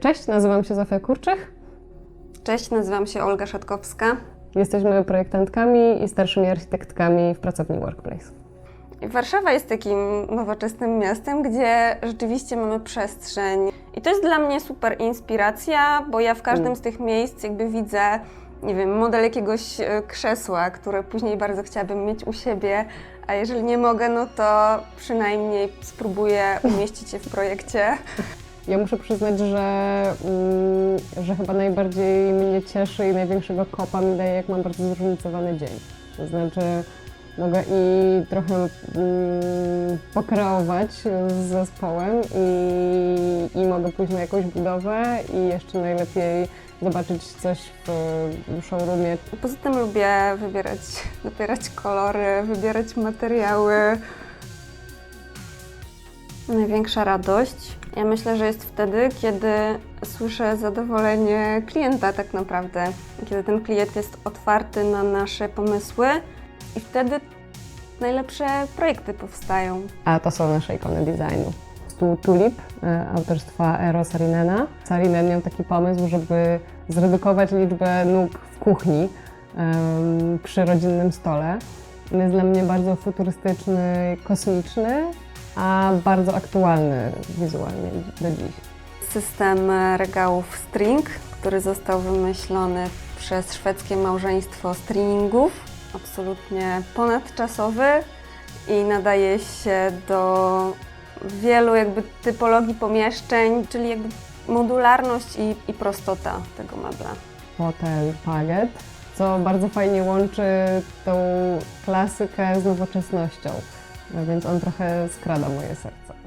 Cześć, nazywam się Zofia Kurczych. Cześć, nazywam się Olga Szatkowska. Jesteśmy projektantkami i starszymi architektkami w pracowni Workplace. Warszawa jest takim nowoczesnym miastem, gdzie rzeczywiście mamy przestrzeń. I to jest dla mnie super inspiracja, bo ja w każdym z tych miejsc jakby widzę, nie wiem, model jakiegoś e, krzesła, które później bardzo chciałabym mieć u siebie, a jeżeli nie mogę, no to przynajmniej spróbuję umieścić je w projekcie. Ja muszę przyznać, że, mm, że chyba najbardziej mnie cieszy i największego kopa mi daje, jak mam bardzo zróżnicowany dzień. To znaczy, mogę i trochę mm, pokreować z zespołem i, i mogę pójść na jakąś budowę i jeszcze najlepiej zobaczyć coś w showroomie. Poza tym lubię wybierać, dobierać kolory, wybierać materiały. Największa radość, ja myślę, że jest wtedy, kiedy słyszę zadowolenie klienta tak naprawdę. Kiedy ten klient jest otwarty na nasze pomysły i wtedy najlepsze projekty powstają. A to są nasze ikony designu. Tu Tulip e, autorstwa Eero Sarinena. Sarinen miał taki pomysł, żeby zredukować liczbę nóg w kuchni przy rodzinnym stole. On jest dla mnie bardzo futurystyczny, kosmiczny, a bardzo aktualny wizualnie do dziś. System regałów string, który został wymyślony przez szwedzkie małżeństwo stringów. Absolutnie ponadczasowy i nadaje się do wielu jakby typologii pomieszczeń, czyli jakby modularność i, i prostota tego mebla. Fotel Paget, co bardzo fajnie łączy tą klasykę z nowoczesnością, więc on trochę skrada moje serce.